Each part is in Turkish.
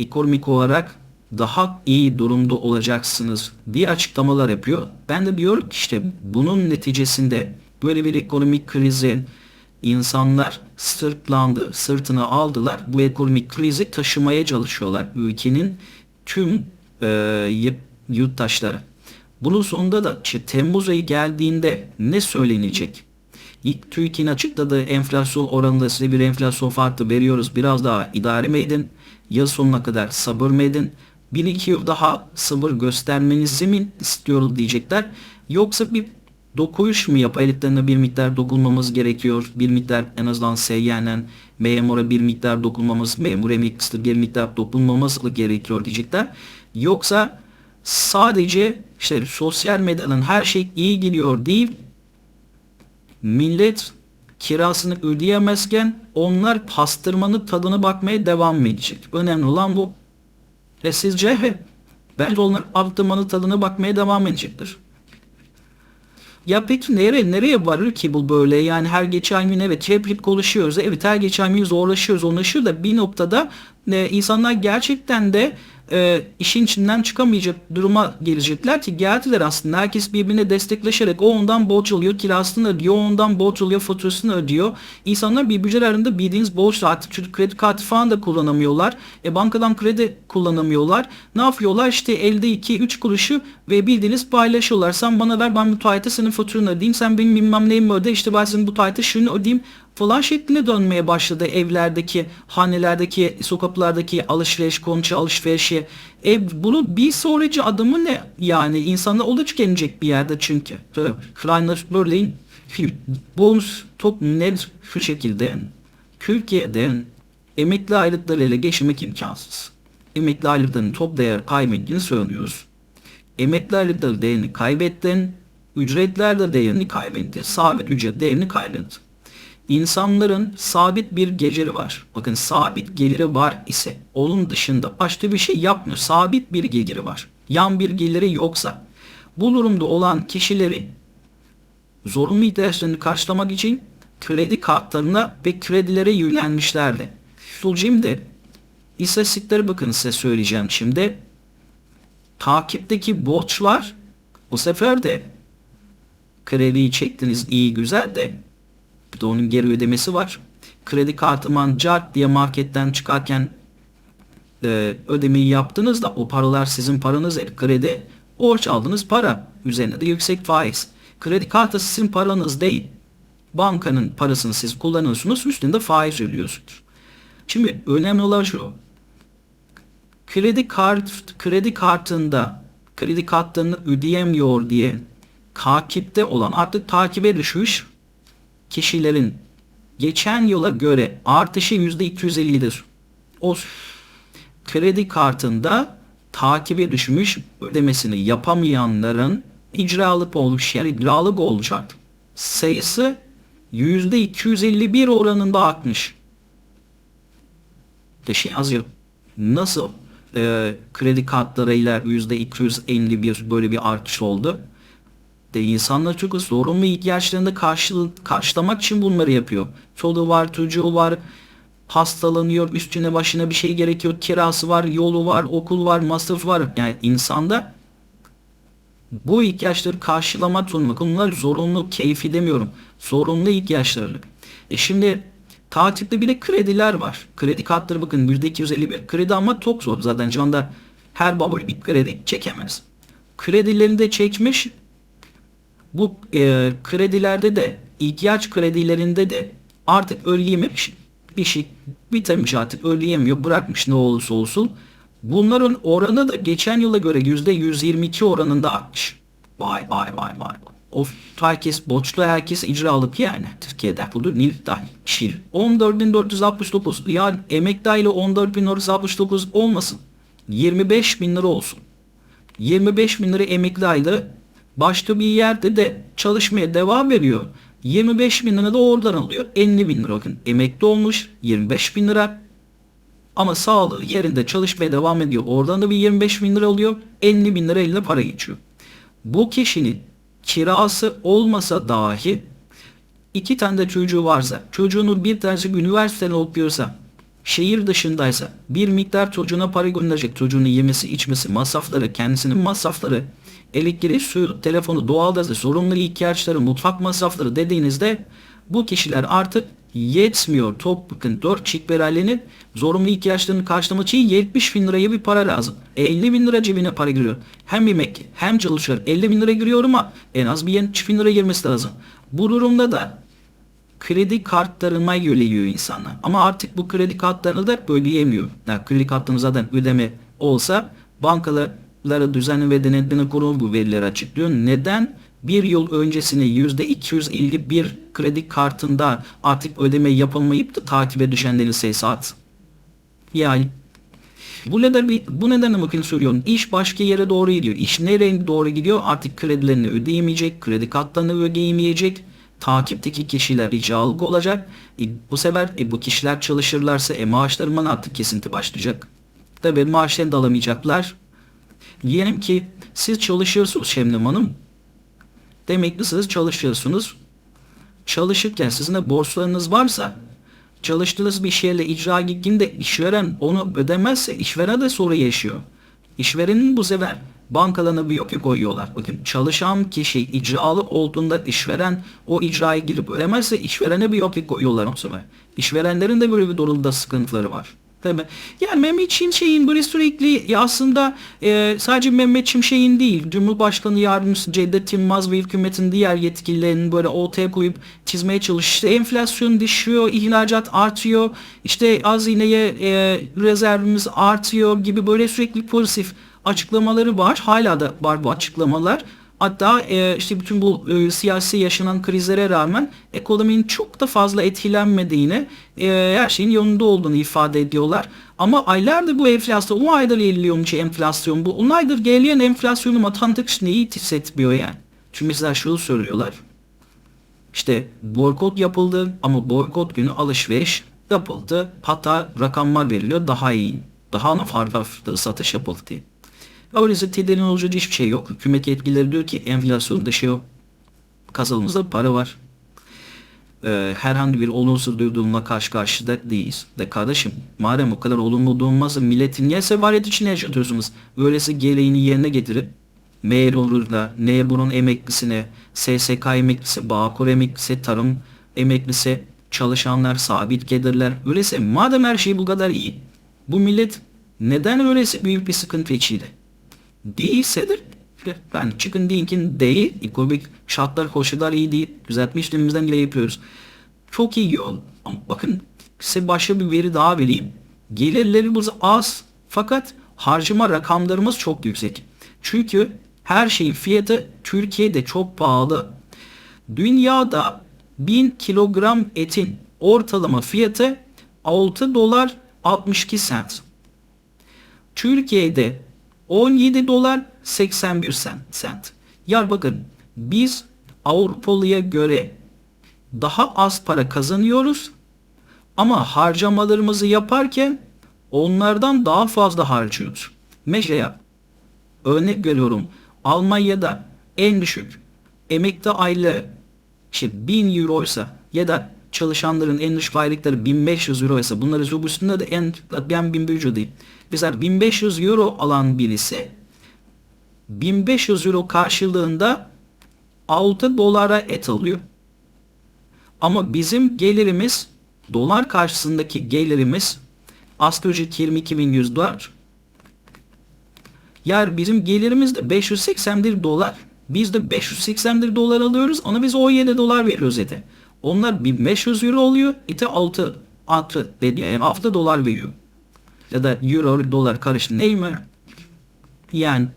ekonomik olarak daha iyi durumda olacaksınız diye açıklamalar yapıyor. Ben de diyorum ki işte bunun neticesinde böyle bir ekonomik krizin insanlar sırtlandı, sırtına aldılar. Bu ekonomik krizi taşımaya çalışıyorlar ülkenin tüm e, yurttaşları. Bunun sonunda da işte Temmuz ayı geldiğinde ne söylenecek? TÜİK'in açıkladığı enflasyon oranında size bir enflasyon farkı veriyoruz. Biraz daha idare mi edin? Yıl sonuna kadar sabır mı edin? Bir iki yıl daha sabır göstermenizi mi istiyoruz diyecekler. Yoksa bir dokuyuş mu yap elitlerine bir miktar dokunmamız gerekiyor. Bir miktar en azından seyyenen memura bir miktar dokunmamız, memur emeklisine bir miktar dokunmamız gerekiyor diyecekler. Yoksa sadece işte sosyal medyanın her şey iyi geliyor değil millet kirasını ödeyemezken onlar pastırmanın tadını bakmaya devam edecek. Önemli olan bu. Ve sizce bence onlar pastırmanın tadını bakmaya devam edecektir. Ya peki nereye nereye varır ki bu böyle? Yani her geçen gün evet hep hep konuşuyoruz. Evet her geçen gün zorlaşıyoruz, zorlaşıyor da bir noktada e, insanlar gerçekten de e, işin içinden çıkamayacak duruma gelecekler ki geldiler aslında. Herkes birbirine destekleşerek o ondan borç alıyor, kirasını ödüyor, o ondan borç alıyor, faturasını ödüyor. İnsanlar birbirlerinde bildiğiniz borç artık çünkü kredi kartı falan da kullanamıyorlar. E, bankadan kredi kullanamıyorlar. Ne yapıyorlar? İşte elde 2-3 kuruşu ve bildiğiniz paylaşıyorlar. Sen bana ver ben müteahhite senin faturanı ödeyeyim. Sen benim bilmem neyimi öde. İşte ben senin müteahhite şunu ödeyeyim falan şeklinde dönmeye başladı evlerdeki, hanelerdeki, sokaklardaki alışveriş, konça alışverişi. E, bunun bir sonraki adımı ne? Yani insanlar oluç gelecek bir yerde çünkü. Kleiner Berlin bonus top net şu şekilde Türkiye'de emekli aylıklarıyla geçinmek imkansız. Emekli aylıklarının top değer kaybettiğini söylüyoruz. Emekli aylıkları değerini kaybettin, ücretler de değerini kaybetti. Sabit ücret değerini kaybetti. İnsanların sabit bir geliri var. Bakın sabit geliri var ise onun dışında başka bir şey yapmıyor. Sabit bir geliri var. Yan bir geliri yoksa bu durumda olan kişileri zorunlu ihtiyaçlarını karşılamak için kredi kartlarına ve kredilere yönelmişlerdi. Şimdi istatistiklere bakın size söyleyeceğim şimdi. Takipteki borçlar bu sefer de krediyi çektiniz iyi güzel de bir de onun geri ödemesi var. Kredi kartıman cart diye marketten çıkarken e, ödemeyi yaptınız da o paralar sizin paranız. Kredi borç aldınız para. Üzerine de yüksek faiz. Kredi kartı sizin paranız değil. Bankanın parasını siz kullanıyorsunuz. Üstünde faiz ödüyorsunuz. Şimdi önemli olan şu. Kredi kart kredi kartında kredi kartlarını ödeyemiyor diye takipte olan artık takibe düşmüş kişilerin geçen yıla göre artışı %250'dir. O kredi kartında takibe düşmüş ödemesini yapamayanların icralık olmuş yani icralık olacak sayısı %251 oranında artmış. De şey yazıyor. Nasıl e, kredi kartlarıyla %251 böyle bir artış oldu? De insanlar çok zorunlu ihtiyaçlarını karşı, karşılamak için bunları yapıyor. Çoluğu var, çocuğu var, hastalanıyor, üstüne başına bir şey gerekiyor, kirası var, yolu var, okul var, masraf var. Yani insanda bu ihtiyaçları karşılamak zorunda. Bunlar zorunlu, keyfi demiyorum. Zorunlu ihtiyaçları. E şimdi takipte bir de krediler var. Kredi kartları bakın %251 kredi ama çok zor. Zaten şu anda her baba bir kredi çekemez. Kredilerini de çekmiş bu e, kredilerde de ihtiyaç kredilerinde de artık ödeyememiş bir şey bitirmiş artık ödeyemiyor bırakmış ne olursa olsun. Bunların oranı da geçen yıla göre yüzde 122 oranında artmış. Vay vay vay vay. O herkes borçlu herkes icralık yani Türkiye'de. Budur nil dahil. Şir. 14.469 yani emek dahili 14.469 olmasın. 25 bin lira olsun. 25 bin lira emekli ayda başka bir yerde de çalışmaya devam veriyor. 25 bin lira da oradan alıyor. 50 bin lira bakın emekli olmuş 25 bin lira ama sağlığı yerinde çalışmaya devam ediyor. Oradan da bir 25 bin lira alıyor. 50 bin lira eline para geçiyor. Bu kişinin kirası olmasa dahi iki tane de çocuğu varsa çocuğunun bir tanesi üniversitede okuyorsa şehir dışındaysa bir miktar çocuğuna para gönderecek. Çocuğunu yemesi, içmesi, masrafları, kendisinin masrafları, elektriği, su, telefonu, doğalgazı, sorumlu ihtiyaçları, mutfak masrafları dediğinizde bu kişiler artık yetmiyor. Top bakın 4 çift beralinin zorunlu ihtiyaçlarını karşılamak için 70 bin liraya bir para lazım. E, 50 bin lira cebine para giriyor. Hem yemek hem çalışıyor. 50 bin lira giriyor ama en az bir 70 bin lira girmesi lazım. Bu durumda da kredi kartlarına yöneliyor insanlar. Ama artık bu kredi kartlarını da ödeyemiyor. Yani kredi kartını zaten ödeme olsa bankalara düzenli ve denetleme kurumu bu verileri açıklıyor. Neden? Bir yıl öncesine %250 bir kredi kartında artık ödeme yapılmayıp da takibe düşenlerin sayısı arttı. Yani bu neden bu nedenle bakın söylüyorum. İş başka yere doğru gidiyor. İş nereye doğru gidiyor? Artık kredilerini ödeyemeyecek, kredi kartlarını ödeyemeyecek. Takipteki kişiler ricalık olacak. E, bu sefer e, bu kişiler çalışırlarsa e, maaşlarından artık kesinti başlayacak. Tabii maaşlarını da alamayacaklar. Diyelim ki siz çalışıyorsunuz Şemnem Hanım. Demek ki siz çalışıyorsunuz. Çalışırken sizin de borçlarınız varsa çalıştığınız bir şeyle icra gittiğinde işveren onu ödemezse işveren de soru yaşıyor. İşverenin bu sefer bankalarına bir yok koyuyorlar. Bakın çalışan kişi icralı olduğunda işveren o icraya girip ödemezse işverene bir yok koyuyorlar o sefer. İşverenlerin de böyle bir durumda sıkıntıları var. Tabii. Yani Mehmet Şimşek'in böyle sürekli aslında e, sadece Mehmet Şimşek'in değil Cumhurbaşkanı Yardımcısı Cevdet Yılmaz ve hükümetin diğer yetkililerinin böyle ortaya koyup çizmeye çalıştı. Enflasyon düşüyor, ihracat artıyor, işte hazineye e, rezervimiz artıyor gibi böyle sürekli pozitif açıklamaları var. Hala da var bu açıklamalar. Hatta e, işte bütün bu e, siyasi yaşanan krizlere rağmen ekonominin çok da fazla etkilenmediğini, e, her şeyin yolunda olduğunu ifade ediyorlar. Ama aylardır bu enflasyon, 10 aydır geliyormuş enflasyon bu. 10 aydır gelen enflasyonu vatandaş neyi hissetmiyor yani. Çünkü mesela şunu söylüyorlar. İşte boykot yapıldı ama boykot günü alışveriş yapıldı. Hatta rakamlar veriliyor daha iyi. Daha farklı satış yapıldı diye. Öyleyse tedirgin olacak hiçbir şey yok. Hükümet yetkilileri diyor ki enflasyon dışı yok. Kasamızda para var. Ee, herhangi bir olumsuz durumla karşı karşıda değiliz. De kardeşim madem o kadar olumlu durmazsa milletin niye sevaret içine yaşatıyorsunuz? Öyleyse gereğini yerine getirip Meğer olur da ne bunun emeklisine, SSK emeklisi, Bağkur emeklisi, tarım emeklisi, çalışanlar, sabit gelirler. Öyleyse madem her şey bu kadar iyi, bu millet neden öyleyse büyük bir sıkıntı içinde? Değilsedir ben çıkın deyin ki değil. Ekonomik şartlar koşullar iyi değil. Düzeltme işlemimizden bile yapıyoruz. Çok iyi yol. Ama bakın size başka bir veri daha vereyim. Gelirlerimiz az fakat harcama rakamlarımız çok yüksek. Çünkü her şeyin fiyatı Türkiye'de çok pahalı. Dünyada 1000 kilogram etin ortalama fiyatı 6 dolar 62 sent. Türkiye'de 17 dolar 81 sent. Ya bakın biz Avrupalıya göre daha az para kazanıyoruz ama harcamalarımızı yaparken onlardan daha fazla harcıyoruz. Mesela örnek veriyorum Almanya'da en düşük emekli aile işte 1000 euro ise ya da çalışanların en düşük aylıkları 1500 euro ise bunları üstünde de en ben 1500 euro değil. Mesela 1500 euro alan birisi 1500 euro karşılığında 6 dolara et alıyor. Ama bizim gelirimiz dolar karşısındaki gelirimiz asgari ücret 22.100 dolar. Yer bizim gelirimiz de 581 dolar. Biz de 581 dolar alıyoruz. Ona biz 17 dolar veriyoruz ete. Onlar 1500 euro oluyor. ite 6 6 dedi yani 6 dolar veriyor ya da euro dolar karıştı değil mi? Yani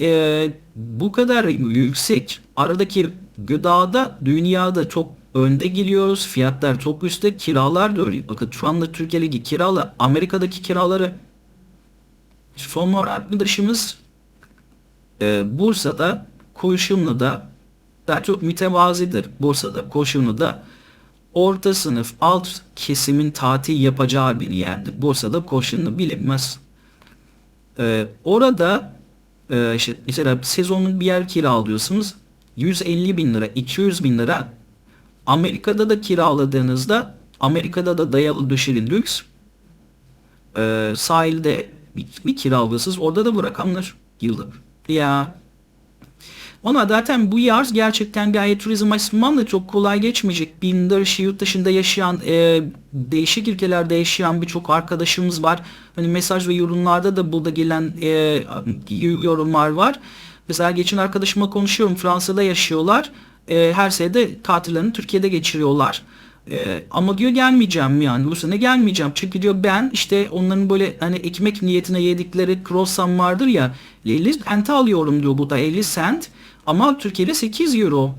e, bu kadar yüksek aradaki gıdada dünyada çok önde geliyoruz. Fiyatlar çok üstte. Kiralar da öyle. Bakın şu anda Türkiye'deki kiralar Amerika'daki kiraları son arkadaşımız e, Bursa'da Koşumlu'da daha çok mütevazidir. Bursa'da Koşumlu'da orta sınıf alt kesimin tatil yapacağı bir yerdi. Bursa'da koşunu bilinmez. Ee, orada e, işte mesela sezonun bir yer kiralıyorsunuz 150 bin lira 200 bin lira Amerika'da da kiraladığınızda Amerika'da da dayalı döşeli lüks Ee, sahilde bir, bir kiralasız orada da bu rakamlar yıllık. Ya ama zaten bu yaz gerçekten gayet turizm açısından da çok kolay geçmeyecek. Binler yurt dışında yaşayan, e, değişik ülkelerde yaşayan birçok arkadaşımız var. Hani mesaj ve yorumlarda da burada gelen e, yorumlar var. Mesela geçen arkadaşıma konuşuyorum. Fransa'da yaşıyorlar. E, her sene tatillerini Türkiye'de geçiriyorlar. E, ama diyor gelmeyeceğim yani bu sene gelmeyeceğim. Çünkü diyor ben işte onların böyle hani ekmek niyetine yedikleri croissant vardır ya 50 cent alıyorum diyor bu da 50 cent ama Türkiye'de 8 euro.